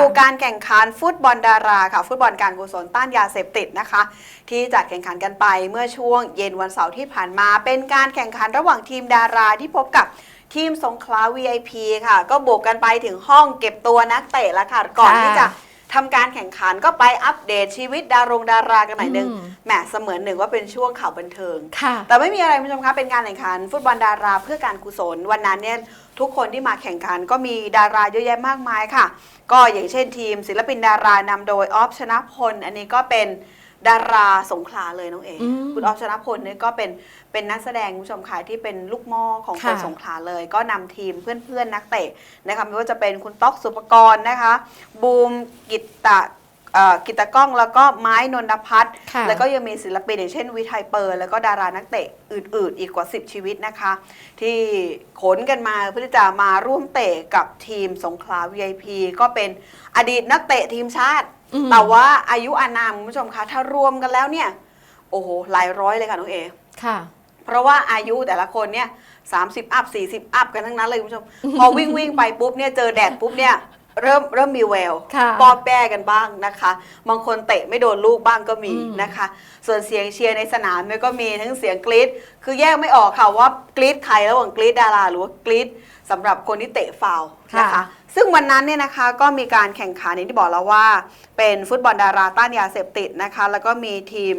ูการแข่งขันฟุตบอลดาราค่ะ ฟุตบอลการกุศลต้านยาเสพติดนะคะ ที่จัดแข่งขันกันไปเมื่อช่วงเย็นวันเสาร์ที่ผ่านมา เป็นการแข่งขันระหว่างทีมดาราที่พบกับทีมสงขลา VIP ค่ะ ก็บุกกันไปถึงห้องเก็บตัวนักเตะแล้วค่ะ ก่อนที่จะ ทำการแข่งขันก็ไปอัปเดตชีวิตดารงดารากันหน่อยหนึงอืมแหมเสมือนหนึ่งว่าเป็นช่วงข่าวบันเทิง ค่ะ แต่ไม่มีอะไรคุณผู้ชมคะเป็นการแข่งขัน ฟุตบอลดาราเพื่อการกุศลวันนั้นเนี่ยทุกคนที่มาแข่งขันก็มีดาราเยอะแยะมากมายค่ะ ก็อย่างเช่นทีม ศิลปินดารานำโดยออฟชนะพล อันนี้ก็เป็น ดาราสงขลาเลยน้องเอ๋อืมคุณออฟชนะพลเนี่ยก็เป็นเป็นนักแสดงคุณผู้ชมค่ะที่เป็นลูกหม้อของคนค่ะสงขลาเลย ก็นำทีมเพื่อนๆนักเตะนะคะไม่ว่าจะเป็นคุณต๊อกสุปกรณ์นะคะบูมกิตตะเอ่อกิตตะก้องแล้วก็ไม้นนทพัฒน์ค่ะแล้วก็ยังมีศิลปินอย่างเช่นวิทัยเปิร์แล้วก็ดารานักเตะอื่น ๆ อีกกว่า 10 ชีวิตนะคะ ที่ขนกันมาเพื่อที่จะมาร่วมเตะกับทีมสงขลา VIP ก็เป็นอดีตนักเตะทีมชาติอืม แต่ว่าอายุอานามคุณผู้ชมคะถ้ารวมกันแล้วเนี่ย โอ้โหหลายร้อยเลยค่ะน้องเอค่ะ เพราะว่าอายุแต่ละคนเนี่ยสามสิบอัพสี่สิบอัพกันทั้งนั้นเลยคุณผู้ชม พอวิ่งวิ่งไปปุ๊บเนี่ยเจอแดดปุ๊บเนี่ยเริ่มเริ่มมีแววค่ะปอแป้กันบ้างนะคะ บางคนเตะไม่โดนลูกบ้างก็มีอืมนะคะ ส่วนเสียงเชียร์ในสนามเนี่ยก็มีทั้งเสียงกรี๊ดคือแยกไม่ออกค่ะว่ากรี๊ดใครระหว่างกรี๊ดดาราหรือว่ากรี๊ดสำหรับคนที่เตะฟาวล์นะคะค่ะ ซึ่งวันนั้นเนี่ยนะคะก็มีการแข่งขันอย่างที่บอกแล้วว่า เป็นฟุตบอลดาราต้านยาเสพติดนะคะแล้วก็มีทีม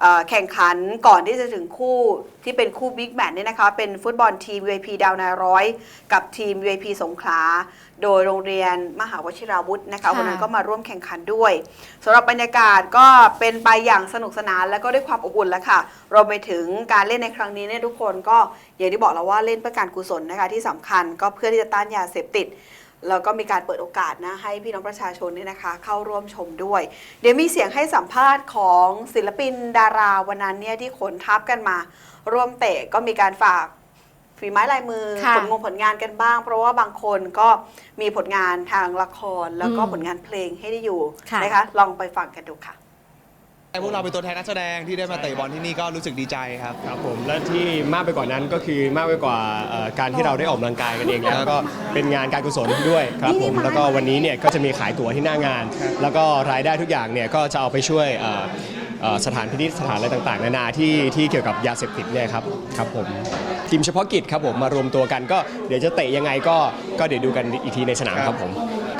เอ่อแข่งขันก่อนที่จะถึงคู่ที่เป็นคู่บิ๊กแมตช์เนี่ยนะคะเป็นฟุตบอลทีม VIP ดาวนายร้อย กับทีม VIP สงขลา โดยโรงเรียนมหาวชิราวุธนะคะค่ะวันนั้นก็มาร่วมแข่งขันด้วยสำหรับบรรยากาศก็เป็นไปอย่างสนุกสนานแล้วก็ด้วยความอบอุ่นแล้วค่ะรวมไปถึงการเล่นในครั้งนี้เนี่ยทุกคนก็อย่างที่บอกแล้วว่าเล่นเพื่อการกุศลนะคะที่สำคัญก็เพื่อที่จะต้านยาเสพติด แล้วก็มีการเปิดโอกาสนะให้พี่น้องประชาชนเนี่ยนะคะเข้าร่วมชมด้วย เดี๋ยวมีเสียงให้สัมภาษณ์ของศิลปินดาราวันนั้นเนี่ยที่ขนทัพกันมา ร่วมเตะก็มีการฝากฝีไม้ลายมือค่ะผลงงผลงานกันบ้าง เพราะว่าบางคนก็มีผลงานทางละครแล้วก็อืมผลงานเพลงให้ได้อยู่ค่ะนะคะลองไปฟังกันดูค่ะ พวกเราเป็นตัวแทนนักแสดงที่ได้มาเตะบอลที่นี่ก็รู้สึกดีใจครับ ครับผมและที่มากไปกว่านั้นก็คือมากไปกว่าเอ่อการที่เราได้ออกกำลังกายกันเองแล้วก็เป็นงานการกุศลด้วยครับผมแล้วก็วันนี้เนี่ยก็จะมีขายตั๋วที่หน้างาน แล้วก็รายได้ทุกอย่างเนี่ยก็จะเอาไปช่วยเอ่อเอ่อสถานพินิจสถานอะไรต่างๆ นานาที่ที่เกี่ยวกับยาเสพติดเนี่ยครับครับผมทีมเฉพาะกิจครับผมมารวมตัวกันก็เดี๋ยวจะเตะยังไงก็ก็เดี๋ยวดูกันอีกทีในสนามครับผม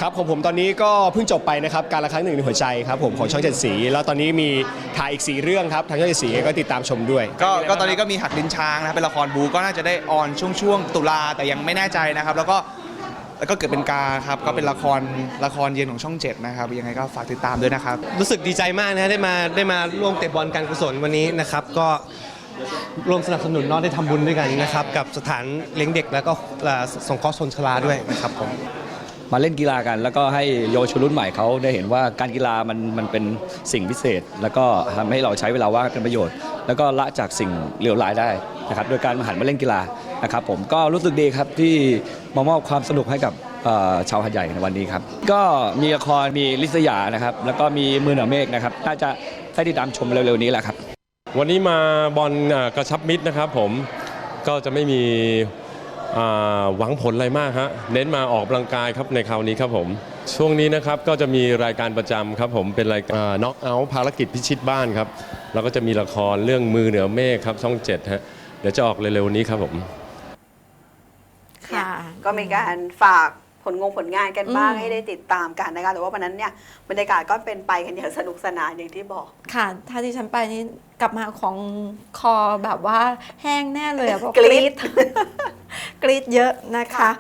ครับของผมตอนนี้ก็เพิ่งจบไปนะครับการละครั้งหนึ่งในหัวใจครับผมของช่องเจ็ดสี แล้วตอนนี้มีถ่ายอีกสีเรื่องครับทางช่องเจ็ดสีก็ติดตามชมด้วย ก็ก็ตอนนี้ก็มีหักลิ้นช้างนะครับเป็นละครบูก็น่าจะได้ออนช่วงช่วงตุลาแต่ยังไม่แน่ใจนะครับ แล้วก็แล้วก็เกิดเป็นกาครับก็เป็นละครละครเย็นของช่องเจ็ดนะครับยังไงก็ฝากติดตามด้วยนะครับ รู้สึกดีใจมากนะได้มาได้มาร่วมเตะบอลการกุศลวันนี้นะครับ ก็ร่วมสนับสนุนเน้องได้ทำบุญด้วยกันนะครับ กับสถานเลี้ยงเด็กแล้วก็เอ่อสงเคราะห์ชนชราด้วยนะครับผม มาเล่นกีฬากัน แล้วก็ให้เยาวชนรุ่นใหม่เขาได้เห็นว่าการกีฬามันมันเป็นสิ่งพิเศษ แล้วก็ทำให้เราใช้เวลาว่างเป็นประโยชน์ แล้วก็ละจากสิ่งเลวร้ายได้นะครับโดยการมาหันมาเล่นกีฬานะครับผมก็รู้สึกดีครับที่มามอบความสนุกให้กับชาวหัดใหญ่ในวันนี้ครับ ก็มีละครมีลิษยานะครับ แล้วก็มีมือเหนือเมฆนะครับ น่าจะได้ติดตามชมเร็วๆนี้แหละครับ วันนี้มาบอลกระชับมิตรนะครับผมก็จะไม่มี หวังผลอะไรมากฮะเน้นมาออกกำลังกายครับในคราวนี้ครับผม ช่วงนี้นะครับก็จะมีรายการประจำครับผมเป็นรายการน็อกเอาภารกิจพิชิตบ้านครับแล้วก็จะมีละครเรื่องมือเหนือเมฆครับช่องเจ็ดฮะเดี๋ยวจะออกเร็วๆนี้ครับผม ค่ะ ก็มีการฝากผลงงผลงานกันบ้างอืม ให้ได้ติดตามกันนะคะแต่ว่าวันนั้นเนี่ยบรรยากาศก็เป็นไปกันอย่างสนุกสนานอย่างที่บอก ค่ะ ถ้าที่ฉันไปนี่กลับมาของคอแบบว่าแห้งแน่เลยอะเพราะกรี๊ด กรีดเยอะนะคะ